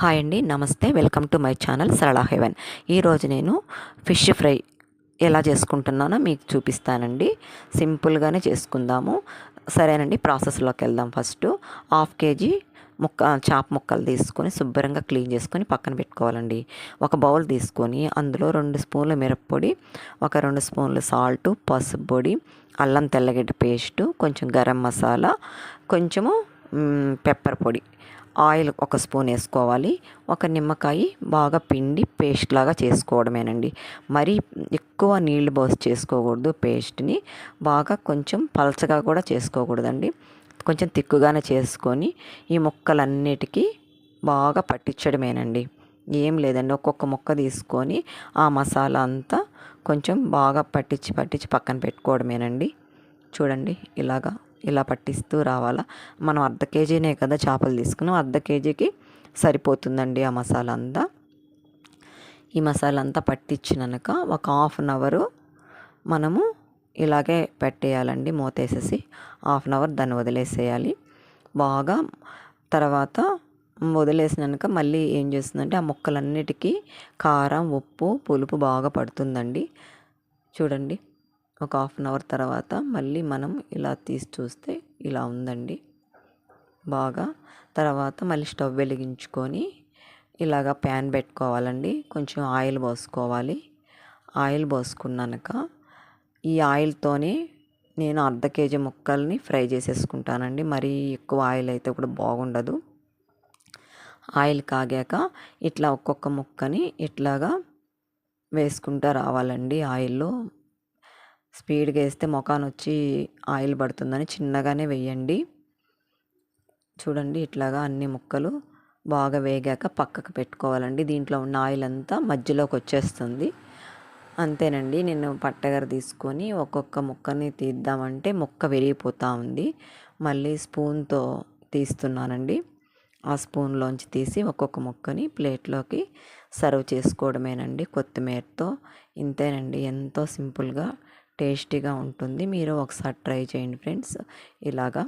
Hi అండి నమస్తే. Welcome to my channel Sarala heaven. ఈరోజు నేను ఫిష్ ఫ్రై ఎలా చేసుకుంటున్నానో మీకు చూపిస్తానండి. సింపుల్గానే చేసుకుందాము. సరేనండి ప్రాసెస్లోకి వెళ్దాం ఫస్ట్. హాఫ్ కేజీ ముక్క చాప ముక్కలు తీసుకొని శుభ్రంగా క్లీన్ చేసుకొని పక్కన పెట్టుకోవాలండి. ఒక బౌల్ తీసుకొని అందులో రెండు స్పూన్ల మిరప్పొడి ఒక రెండు స్పూన్లు సాల్ట్ పసుపు పొడి అల్లం తెల్లగడ్డ పేస్టు కొంచెం గరం మసాలా కొంచెము పెప్పర్ పొడి. ఆయిల్ ఒక స్పూన్ వేసుకోవాలి. ఒక నిమ్మకాయ బాగా పిండి పేస్ట్ లాగా చేసుకోవడమేనండి. మరి ఎక్కువ నీళ్ళు పోసి చేసుకోకూడదు పేస్ట్ని. బాగా కొంచెం పలచగా కూడా చేసుకోకూడదండి. కొంచెం తిక్కుగానే చేసుకొని ఈ ముక్కలన్నిటికీ బాగా పట్టించడమేనండి. ఏం లేదండి. ఒక్కొక్క ముక్క తీసుకొని ఆ మసాలా అంతా కొంచెం బాగా పట్టించి పట్టించి పక్కన పెట్టుకోవడమేనండి. చూడండి ఇలాగా ఇలా పట్టిస్తూ రావాలా? మనం అర్ధ కేజీనే కదా చేపలు తీసుకున్నాం. అర్ధ కేజీకి సరిపోతుందండి ఆ మసాలా అంతా ఈ మసాలా అంతా పట్టించినాక ఒక హాఫ్ అన్ అవరు మనము ఇలాగే పెట్టేయాలండి. మూతేసేసి హాఫ్ అన్ అవర్ దాన్ని వదిలేసేయాలి. బాగా తర్వాత వదిలేసినాక మళ్ళీ ఏం చేస్తుందంటే ఆ ముక్కలన్నిటికీ కారం ఉప్పు పులుపు బాగా పడుతుందండి. చూడండి. ఒక హాఫ్ అన్ అవర్ తర్వాత మళ్ళీ మనం ఇలా తీసి చూస్తే ఇలా ఉందండి. బాగా తర్వాత మళ్ళీ స్టవ్ వెలిగించుకొని ఇలాగా ప్యాన్ పెట్టుకోవాలండి. కొంచెం ఆయిల్ పోసుకోవాలి. ఆయిల్ పోసుకున్నాక ఈ ఆయిల్తోనే నేను అర్ధ కేజీ ముక్కల్ని ఫ్రై చేసేసుకుంటానండి. మరీ ఎక్కువ ఆయిల్ అయితే కూడా బాగుండదు. ఆయిల్ కాగాక ఇట్లా ఒక్కొక్క ముక్కని ఇట్లాగా వేసుకుంటూ రావాలండి ఆయిల్లో. స్పీడ్గా వేస్తే ముఖాన్ వచ్చి ఆయిల్ పడుతుందని చిన్నగానే వేయండి. చూడండి ఇట్లాగా అన్ని ముక్కలు బాగా వేగాక పక్కకు పెట్టుకోవాలండి. దీంట్లో ఉన్న ఆయిల్ అంతా మధ్యలోకి వచ్చేస్తుంది. అంతేనండి. నేను పట్టగర తీసుకొని ఒక్కొక్క ముక్కని తీద్దామంటే ముక్క విరిగిపోతూ ఉంది. మళ్ళీ స్పూన్తో తీస్తున్నానండి. ఆ స్పూన్లోంచి తీసి ఒక్కొక్క ముక్కని ప్లేట్లోకి సర్వ్ చేసుకోవడమేనండి కొత్తిమీరతో. ఇంతేనండి. ఎంతో సింపుల్గా టేస్టీగా ఉంటుంది. మీరు ఒకసారి ట్రై చేయండి ఫ్రెండ్స్. ఇలాగా